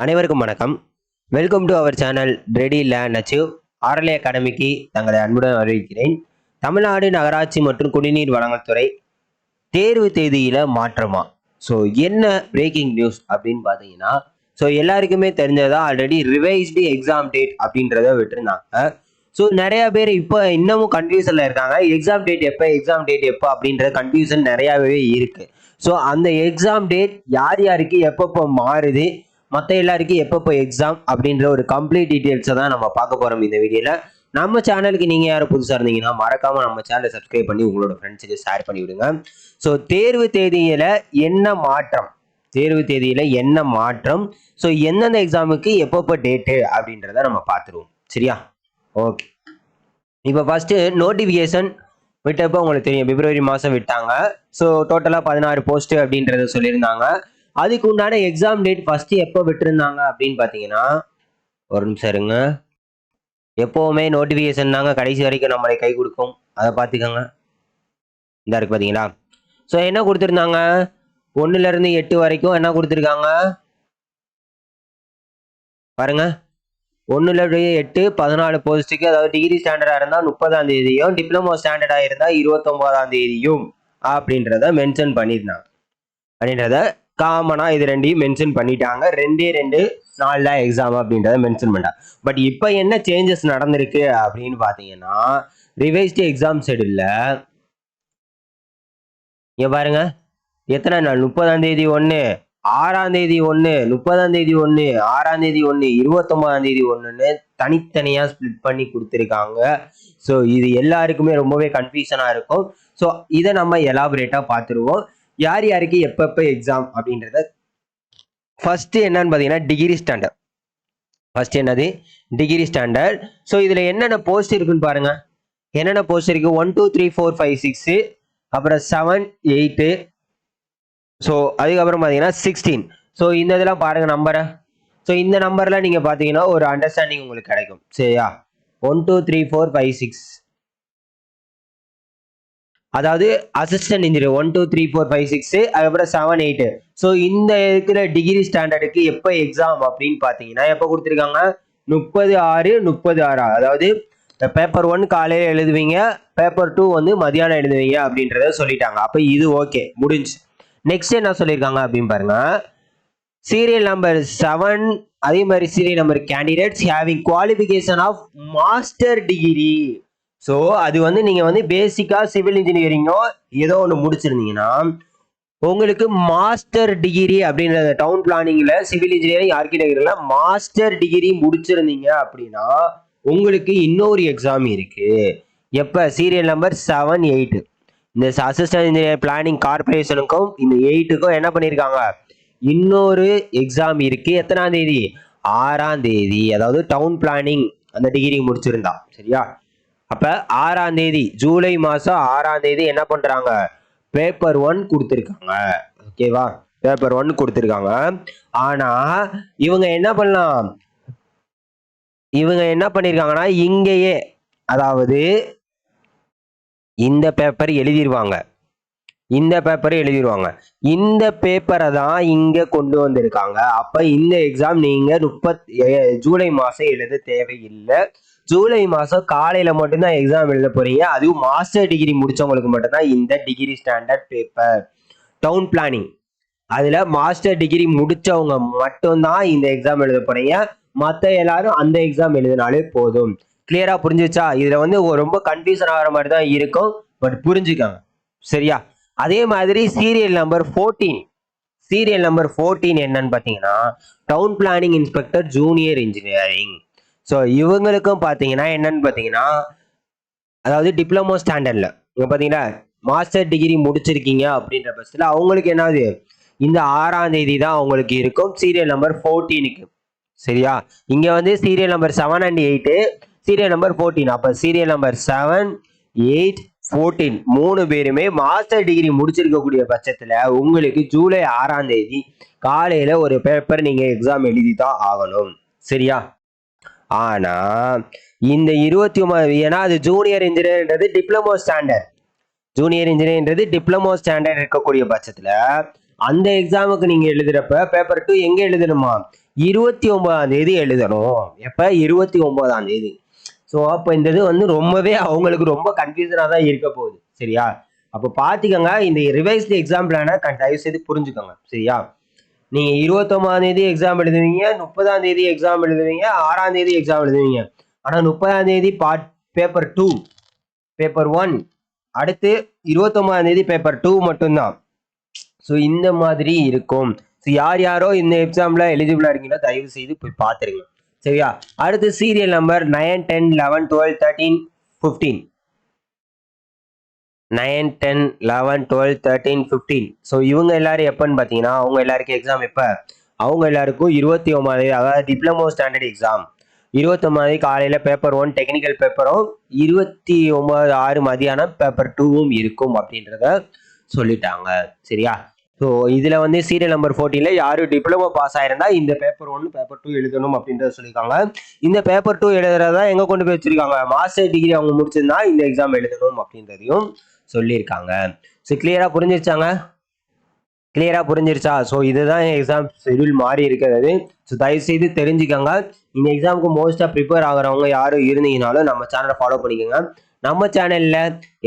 அனைவருக்கும் வணக்கம். Welcome to our channel read learn achieve RLA அகாடமிக்கு தங்களை அன்புடன் வரவேற்கிறேன். தமிழ்நாடு நகராட்சி மற்றும் குடிநீர் வழங்கல் துறை தேர்வு தேதியில மாற்றமா? ஸோ என்ன பிரேக்கிங் நியூஸ் அப்படின்னு பார்த்தீங்கன்னா ஸோ எல்லாருக்குமே தெரிஞ்சதா ஆல்ரெடி ரிவைஸ்டு எக்ஸாம் டேட் அப்படின்றத விட்டுருந்தாங்க. ஸோ நிறைய பேர் இப்போ இன்னமும் கன்ஃபியூசனில் இருக்காங்க. எக்ஸாம் டேட் எப்போ எக்ஸாம் டேட் எப்போ அப்படின்ற கன்ஃபியூஷன் நிறையாவே இருக்கு. ஸோ அந்த எக்ஸாம் டேட் யார் யாருக்கு எப்பப்போ மாறுது? மற்ற எல்லாருக்கும் எப்பப்போ எக்ஸாம் அப்படின்ற ஒரு கம்ப்ளீட் டீட்டெயில்ஸை தான் நம்ம பார்க்க போகிறோம் இந்த வீடியோவில் நம்ம சேனலுக்கு நீங்கள் யாரும் புதுசாக இருந்தீங்கன்னா மறக்காமல் நம்ம சேனலை சப்ஸ்கிரைப் பண்ணி உங்களோட ஃப்ரெண்ட்ஸுக்கு ஷேர் பண்ணி விடுங்க. ஸோ தேர்வு தேதியில் என்ன மாற்றம்? தேர்வு தேதியில் என்ன மாற்றம்? ஸோ எந்தெந்த எக்ஸாமுக்கு எப்பப்போ டேட்டு அப்படின்றத நம்ம பார்த்துருவோம். சரியா? ஓகே இப்போ ஃபஸ்ட்டு நோட்டிஃபிகேஷன் விட்டப்போ உங்களுக்கு தெரியும். பிப்ரவரி மாதம் விட்டாங்க. ஸோ டோட்டலாக பதினாறு போஸ்ட்டு அப்படின்றத சொல்லியிருந்தாங்க. அதுக்கு உண்டான எக்ஸாம் டேட் ஃபஸ்ட்டு எப்போ விட்டுருந்தாங்க அப்படின்னு பார்த்தீங்கன்னா ஒரு நிமிஷம் இருங்க. எப்போவுமே நோட்டிஃபிகேஷன் தாங்க கடைசி வரைக்கும் நம்மளை கை கொடுக்கும். அதை பார்த்துக்கோங்க. இந்த இருக்கு பார்த்தீங்களா ஸோ என்ன கொடுத்துருந்தாங்க? ஒன்றுலேருந்து எட்டு வரைக்கும் என்ன கொடுத்துருக்காங்க? பாருங்க. ஒன்றுல எட்டு பதினாலு போஸ்ட்டுக்கு அதாவது டிகிரி ஸ்டாண்டர்டாக இருந்தால் முப்பதாம் தேதியும் டிப்ளமோ ஸ்டாண்டர்டாக இருந்தால் இருபத்தொம்போதாம் தேதியும் அப்படின்றத மென்ஷன் பண்ணியிருந்தாங்க. அப்படின்றத காமனாக இது ரெண்டையும் மென்ஷன் பண்ணிட்டாங்க. ரெண்டே ரெண்டு நாளில் எக்ஸாம் அப்படின்றத மென்ஷன் பண்ணிட்டாங்க. பட் இப்போ என்ன சேஞ்சஸ் நடந்திருக்கு அப்படின்னு பார்த்தீங்கன்னா ரிவைஸ்டு எக்ஸாம் ஷெடியூலில் இங்கே பாருங்க. எத்தனை நாள்? முப்பதாம் தேதி ஒன்று ஆறாம் தேதி ஒன்று முப்பதாம் தேதி ஒன்று ஆறாம் தேதி ஒன்று இருபத்தொம்பதாம் தேதி ஒன்றுன்னு தனித்தனியாக ஸ்ப்ளிட் பண்ணி கொடுத்துருக்காங்க. ஸோ இது எல்லாருக்குமே ரொம்பவே கன்ஃபியூஷனாக இருக்கும். ஸோ இதை நம்ம எலாபரேட்டாக பார்த்துருவோம். யார் யாருக்கு எப்பப்போ எக்ஸாம் அப்படின்றத ஃபஸ்ட்டு என்னன்னு பார்த்தீங்கன்னா டிகிரி ஸ்டாண்டர்ட் ஃபர்ஸ்ட் என்னது? டிகிரி ஸ்டாண்டர்ட் ஸோ இதில் என்னென்ன போஸ்ட் இருக்குன்னு பாருங்க. என்னென்ன போஸ்ட் இருக்கு? One two three four five six அப்புறம் செவன் எயிட்டு ஸோ அதுக்கப்புறம் பார்த்தீங்கன்னா சிக்ஸ்டீன் ஸோ இந்த இதெல்லாம் பாருங்கள் நம்பரை ஸோ இந்த நம்பரில் நீங்கள் பார்த்தீங்கன்னா ஒரு அண்டர்ஸ்டாண்டிங் உங்களுக்கு கிடைக்கும். சரியா? One two three four five six அதாவது assistant engineer one two three four five six அதுக்கப்புறம் செவன் எயிட்டு ஸோ இந்த இருக்கிற டிகிரி ஸ்டாண்டர்டுக்கு எப்போ எக்ஸாம் அப்படின்னு பார்த்தீங்கன்னா எப்போ கொடுத்துருக்காங்க? முப்பது ஆறு முப்பது ஆறா? அதாவது பேப்பர் ஒன் காலையில் எழுதுவீங்க பேப்பர் டூ வந்து மதியானம் எழுதுவீங்க அப்படின்றத சொல்லிட்டாங்க. அப்போ இது ஓகே முடிஞ்சு. நெக்ஸ்ட் என்ன சொல்லியிருக்காங்க அப்படின்னு பாருங்க. சீரியல் நம்பர் செவன் அதே மாதிரி serial number candidates having qualification of master degree so அது வந்து நீங்கள் வந்து பேசிக்காக சிவில் இன்ஜினியரிங்கோ ஏதோ ஒன்று முடிச்சிருந்தீங்கன்னா உங்களுக்கு மாஸ்டர் டிகிரி அப்படின்ற டவுன் பிளானிங்கில் சிவில் இன்ஜினியரிங் ஆர்கிடெக்டரில் மாஸ்டர் டிகிரி முடிச்சிருந்தீங்க அப்படின்னா உங்களுக்கு இன்னொரு எக்ஸாம் இருக்குது எப்போ? சீரியல் நம்பர் செவன் எயிட்டு இந்த அசிஸ்டன்ட் இன்ஜினியர் பிளானிங் கார்பரேஷனுக்கும் இந்த எயிட்டுக்கும் என்ன பண்ணியிருக்காங்க இன்னொரு எக்ஸாம் இருக்குது எத்தனாம் தேதி? ஆறாம் தேதி. அதாவது டவுன் பிளானிங் அந்த டிகிரி முடிச்சிருந்தா. சரியா? அப்ப ஆறாம் தேதி ஜூலை மாசம் ஆறாம் தேதி என்ன பண்றாங்க? பேப்பர் ஒன் கொடுத்துருக்காங்க. ஓகேவா பேப்பர் ஒன் கொடுத்துருக்காங்க. ஆனா இவங்க என்ன பண்ணலாம்? இவங்க என்ன பண்ணிருக்காங்கன்னா இங்கேயே அதாவது இந்த பேப்பர் எழுதிருவாங்க. இந்த பேப்பர் எழுதிருவாங்க. இந்த பேப்பரை தான் இங்க கொண்டு வந்திருக்காங்க. அப்ப இந்த எக்ஸாம் நீங்க முப்பத் ஜூலை மாசம் எழுத தேவையில்லை. ஜூலை மாதம் காலையில் மட்டும்தான் எக்ஸாம் எழுத போகிறீங்க அதுவும் மாஸ்டர் டிகிரி முடித்தவங்களுக்கு மட்டும்தான் இந்த degree standard paper town planning அதில் மாஸ்டர் டிகிரி முடித்தவங்க மட்டும்தான் இந்த எக்ஸாம் எழுத போகிறீங்க மற்ற எல்லாரும் அந்த எக்ஸாம் எழுதினாலே போதும். கிளியராக புரிஞ்சிச்சா இதில் வந்து ரொம்ப கன்ஃபியூஷன் ஆகிற மாதிரி தான் இருக்கும். பட் புரிஞ்சுக்கோங்க. சரியா? அதே மாதிரி serial number fourteen serial number fourteen என்னன்னு பார்த்தீங்கன்னா town planning inspector junior engineering so இவங்களுக்கும் பார்த்தீங்கன்னா என்னன்னு பார்த்தீங்கன்னா அதாவது டிப்ளமோ ஸ்டாண்டர்டில் இங்கே பார்த்தீங்கன்னா மாஸ்டர் டிகிரி முடிச்சிருக்கீங்க அப்படின்ற பட்சத்தில் அவங்களுக்கு என்னது? இந்த ஆறாம் தேதி தான் அவங்களுக்கு இருக்கும். சீரியல் நம்பர் ஃபோர்டீனுக்கு சரியா? இங்கே வந்து serial number seven and eight serial number fourteen அப்போ serial number seven eight fourteen மூணு பேருமே மாஸ்டர் டிகிரி முடிச்சிருக்கக்கூடிய பட்சத்தில் உங்களுக்கு ஜூலை ஆறாம் தேதி காலையில் ஒரு பேப்பர் நீங்கள் எக்ஸாம் எழுதி தான் ஆகணும். சரியா? ஆனா இந்த இருபத்தி ஒன்பது ஏன்னா அது ஜூனியர் இன்ஜினியர்ன்றது டிப்ளமோ ஸ்டாண்டர்ட் ஜூனியர் இன்ஜினியர்ன்றது டிப்ளமோ ஸ்டாண்டர்ட் இருக்கக்கூடிய பட்சத்துல அந்த எக்ஸாமுக்கு நீங்க எழுதுறப்ப பேப்பர் டூ எங்க எழுதணுமா? இருபத்தி ஒன்பதாம் தேதி எழுதணும். எப்ப? இருபத்தி ஒன்பதாம் தேதி. ஸோ அப்போ இந்த இது வந்து ரொம்பவே அவங்களுக்கு ரொம்ப கன்ஃபியூசனாக தான் இருக்க போகுது. சரியா? அப்போ பார்த்துக்கோங்க இந்த ரிவைஸ்டு எக்ஸாம் பிளானை தயவு செய்து புரிஞ்சுக்கோங்க. சரியா? நீங்க இருபத்தொன்பதாம் தேதி எக்ஸாம் எழுதுவீங்க முப்பதாம் தேதி எக்ஸாம் எழுதுவீங்க ஆறாம் தேதி எக்ஸாம் எழுதுவீங்க. ஆனா முப்பதாம் தேதி part paper two paper one அடுத்து இருபத்தொன்பதாம் தேதி பேப்பர் டூ மட்டும்தான். ஸோ இந்த மாதிரி இருக்கும். ஸோ யார் யாரோ இந்த எக்ஸாம்ல எலிஜிபிளா இருக்கீங்களோ தயவு செய்து போய் பார்த்துருங்க. சரியா? அடுத்து serial number nine ten eleven twelve thirteen fifteen nine ten eleven twelve thirteen fifteen. So இவங்க எல்லாரும் எப்போன்னு பார்த்தீங்கன்னா அவங்க எல்லாருக்கும் எக்ஸாம் எப்போ? அவங்க எல்லாருக்கும் இருபத்தி ஒன்பது அதாவது டிப்ளமோ ஸ்டாண்டர்ட் எக்ஸாம் இருபத்தொம்பது காலையில் பேப்பர் ஒன் டெக்னிக்கல் பேப்பரும் இருபத்தி ஒம்பது ஆறு மதியானம் பேப்பர் டூவும் இருக்கும் அப்படின்றத சொல்லிட்டாங்க. சரியா? ஸோ இதில் வந்து சீரியல் நம்பர் ஃபோர்டீனில் யார் டிப்ளமோ பாஸ் ஆயிருந்தா இந்த பேப்பர் ஒன் பேப்பர் டூ எழுதணும் அப்படின்றத சொல்லியிருக்காங்க. இந்த பேப்பர் டூ எழுதுறதா எங்கே கொண்டு போய் வச்சிருக்காங்க? மாஸ்டர் டிகிரி அவங்க முடிச்சிருந்தா இந்த எக்ஸாம் எழுதணும் அப்படின்றதையும் சொல்லியிருக்காங்க. ஸோ கிளியராக புரிஞ்சிருச்சாங்க? கிளியராக புரிஞ்சிருச்சா? ஸோ இதுதான் எக்ஸாம் ஷெடியூல் மாறி இருக்கிறது. ஸோ தயவுசெய்து தெரிஞ்சுக்கோங்க. இந்த எக்ஸாமுக்கு மோஸ்ட்டாக ப்ரிப்பேர் ஆகிறவங்க யாரும் இருந்தீங்கனாலும் நம்ம சேனலை ஃபாலோ பண்ணிக்கோங்க. நம்ம சேனலில்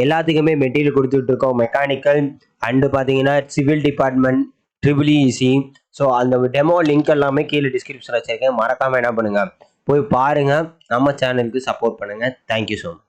எல்லாத்துக்குமே மெட்டீரியல் கொடுத்துட்டு இருக்கோம். மெக்கானிக்கல் அண்டு பார்த்தீங்கன்னா civil department triple EC so அந்த டெமோ லிங்க் எல்லாமே கீழே டிஸ்கிரிப்ஷன் வச்சிருக்கேன். மறக்காமல் என்ன பண்ணுங்கள் போய் பாருங்கள் நம்ம சேனலுக்கு சப்போர்ட் பண்ணுங்கள் தேங்க்யூ ஸோ மச்